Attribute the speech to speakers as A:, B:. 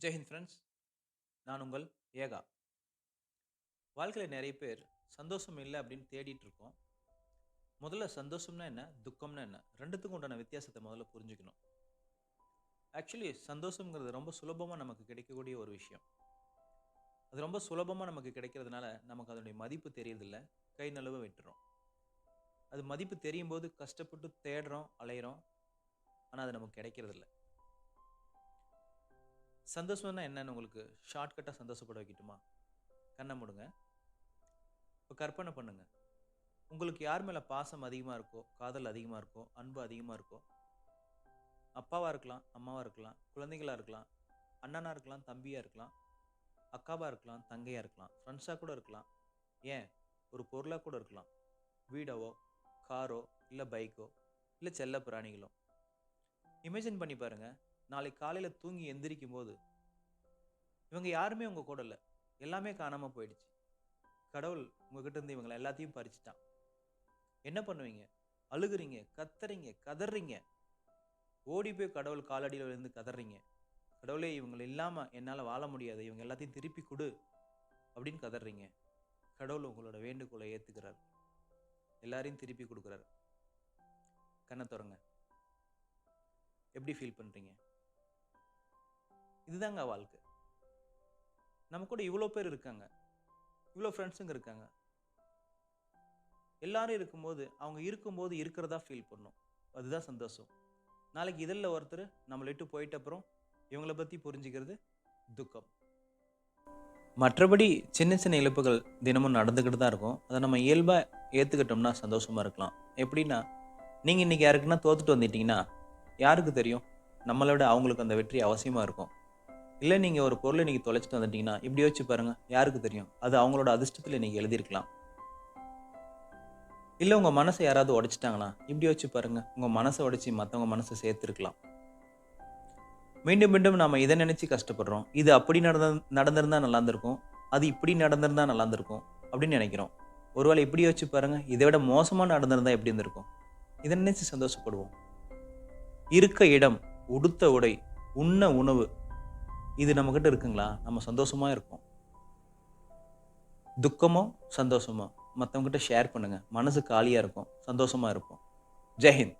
A: ஜெய்ஹிந்த் friends நான் உங்கள் ஏகா. வாழ்க்கையில் நிறைய பேர் சந்தோஷம் இல்லை அப்படின்னு தேடிட்டு இருக்கோம். முதல்ல சந்தோஷம்னா என்ன? துக்கம்னா என்ன? ரெண்டுத்துக்கும் உண்டான வித்தியாசத்தை முதல்ல புரிஞ்சுக்கணும். ஆக்சுவலி சந்தோஷங்கிறது ரொம்ப சுலபமாக நமக்கு கிடைக்கக்கூடிய ஒரு விஷயம். அது ரொம்ப சுலபமாக நமக்கு கிடைக்கிறதுனால நமக்கு அதனுடைய மதிப்பு தெரியறதில்ல. கை நழுவ விட்டுறோம். அது மதிப்பு தெரியும் போது கஷ்டப்பட்டு தேடுறோம் அலையிறோம். ஆனால் அது நமக்கு கிடைக்கிறதில்ல. சந்தோஷம்னா என்னன்னு உங்களுக்கு ஷார்ட்கட்டாக சந்தோஷப்பட வைக்கட்டுமா? கண்ணை முடுங்க. இப்போ கற்பனை பண்ணுங்க. உங்களுக்கு யார் மேலே பாசம் அதிகமாக இருக்கோ காதல் அதிகமாக இருக்கோ அன்பு அதிகமாக இருக்கோ அப்பாவாக இருக்கலாம் அம்மாவாக இருக்கலாம் குழந்தைகளாக இருக்கலாம் அண்ணனாக இருக்கலாம் தம்பியாக இருக்கலாம் அக்காவாக இருக்கலாம் தங்கையாக இருக்கலாம் ஃப்ரெண்ட்ஸாக கூட இருக்கலாம். ஏன்? ஒரு பொருளாக கூட இருக்கலாம். வீடவோ காரோ இல்லை பைக்கோ இல்லை செல்ல பிராணிகளோ. இமேஜின் பண்ணி பாருங்கள் நாளைக்கு காலையில் தூங்கி எந்திரிக்கும் போது இவங்க யாருமே உங்கள் கூட இல்லை. எல்லாமே காணாமல் போயிடுச்சு. கடவுள் உங்ககிட்ட இருந்து இவங்களை எல்லாத்தையும் பறிச்சுட்டான். என்ன பண்ணுவீங்க? அழுகுறீங்க கத்துறீங்க கதறீங்க. ஓடி போய் கடவுள் காலடியில் இருந்து கதறீங்க. கடவுளே இவங்களை இல்லாமல் என்னால் வாழ முடியாது. இவங்க எல்லாத்தையும் திருப்பி கொடு அப்படின்னு கதறீங்க. கடவுள் உங்களோட வேண்டுகோளை ஏற்றுக்கிறார் எல்லாரையும் திருப்பி கொடுக்குறாரு. கண்ணை திறங்க. எப்படி ஃபீல் பண்ணுறீங்க இதுதாங்க வாழ்க்கை. நம்ம கூட இவ்வளோ பேர் இருக்காங்க. இவ்வளோ ஃப்ரெண்ட்ஸுங்க இருக்காங்க. எல்லாரும் இருக்கும்போது அவங்க இருக்கும்போது இருக்கிறதா ஃபீல் பண்ணும் அதுதான் சந்தோஷம். நாளைக்கு இதில் ஒருத்தர் நம்மளை விட்டு போயிட்ட அப்புறம் இவங்கள பற்றி புரிஞ்சுக்கிறது துக்கம். மற்றபடி சின்ன சின்ன இழப்புகள் தினமும் நடந்துக்கிட்டு தான் இருக்கும். அதை நம்ம இயல்பாக ஏற்றுக்கிட்டோம்னா சந்தோஷமாக இருக்கலாம். எப்படின்னா நீங்கள் இன்றைக்கி யாருக்குன்னா தோத்துட்டு வந்துட்டீங்கன்னா யாருக்கு தெரியும்? நம்மளை விட அவங்களுக்கு அந்த வெற்றி அவசியமாக இருக்கும். இல்லை நீங்கள் ஒரு பொருளை நீங்கள் தொலைச்சிட்டு வந்துட்டீங்கன்னா இப்படி யோசிச்சு பாருங்கள் யாருக்கு தெரியும்? அது அவங்களோட அதிர்ஷ்டத்தில் நீங்கள் எழுதியிருக்கலாம். இல்லை உங்கள் மனசை யாராவது உடைச்சிட்டாங்களா? இப்படி யோசிச்சு பாருங்கள் உங்கள் மனசை உடைச்சி மற்றவங்க மனசை சேர்த்துருக்கலாம். மீண்டும் மீண்டும் நாம் இதை நினச்சி கஷ்டப்படுறோம். இது அப்படி நடந்த நடந்திருந்தா நல்லா இருந்திருக்கும். அது இப்படி நடந்திருந்தா நல்லா இருந்திருக்கும் அப்படின்னு நினைக்கிறோம். ஒருவேளை இப்படி யோசிச்சு பாருங்கள் இதை விட மோசமாக நடந்திருந்தா எப்படி இருந்திருக்கும்? இதை நினைச்சு சந்தோஷப்படுவோம். இருக்க இடம் உடுத்த உடை உண்ண உணவு இது நம்மக்கிட்ட இருக்குங்களா? நம்ம சந்தோஷமாக இருக்கோம் துக்கமோ சந்தோஷமோ மற்றவங்ககிட்ட ஷேர் பண்ணுங்கள் மனசு காலியாக இருக்கும். சந்தோஷமாக இருப்போம். ஜெய்ஹிந்த்